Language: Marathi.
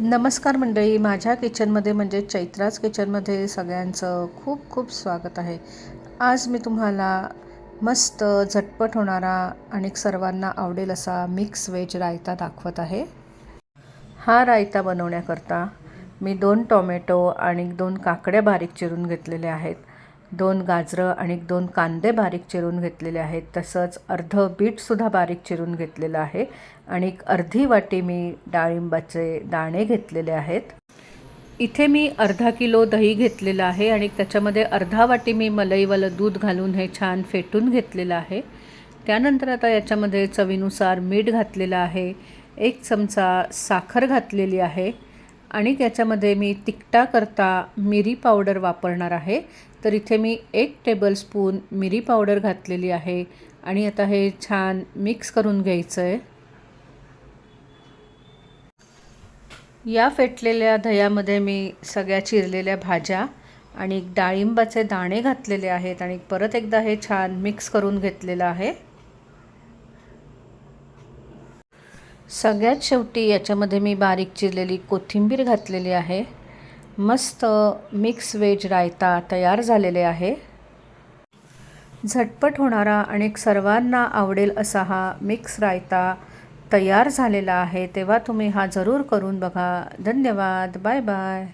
नमस्कार मंडळी. माझ्या किचनमध्ये म्हणजे चैत्राज किचनमध्ये सगळ्यांचं खूप खूप स्वागत आहे. आज मी तुम्हाला मस्त झटपट होणारा आणि सर्वांना आवडेल असा मिक्स व्हेज रायता दाखवत आहे. हा रायता बनवण्याकरता मी दोन टोमॅटो आणि दोन काकड्या बारीक चिरून घेतलेल्या आहेत. दोन गाजरं आणि दोन कांदे बारीक चिरून घेतलेले आहेत. तसंच अर्धं बीटसुद्धा बारीक चिरून घेतलेलं आहे. आणि अर्धी वाटी मी डाळिंबाचे दाणे घेतलेले आहेत. इथे मी अर्धा किलो दही घेतलेलं आहे आणि त्याच्यामध्ये अर्धा वाटी मी मलईवालं दूध घालून हे छान फेटून घेतलेलं आहे. त्यानंतर आता याच्यामध्ये चवीनुसार मीठ घातलेलं आहे. एक चमचा साखर घातलेली आहे. आणि त्याच्यामध्ये मी तिखटाकरता मिरी पावडर वापरणार आहे. तर इथे मी एक टेबलस्पून मिरी पावडर घातलेली आहे. आणि आता हे छान मिक्स करून घ्यायचं आहे या फेटलेल्या दह्यामध्ये मी सगळ्या चिरलेल्या भाज्या आणि डाळिंबाचे दाणे घातलेले आहेत आणि परत एकदा हे छान मिक्स करून घेतलेलं आहे. सगळ्यात शेवटी याच्यामध्ये मी बारीक चिरलेली कोथिंबीर घातलेली आहे. मस्त मिक्स वेज रायता तयार झालेले आहे. झटपट होणारा आणि सर्वांना आवडेल असा हा मिक्स रायता तयार झालेला आहे. तेव्हा तुम्ही हा जरूर करून बघा. धन्यवाद. Bye bye.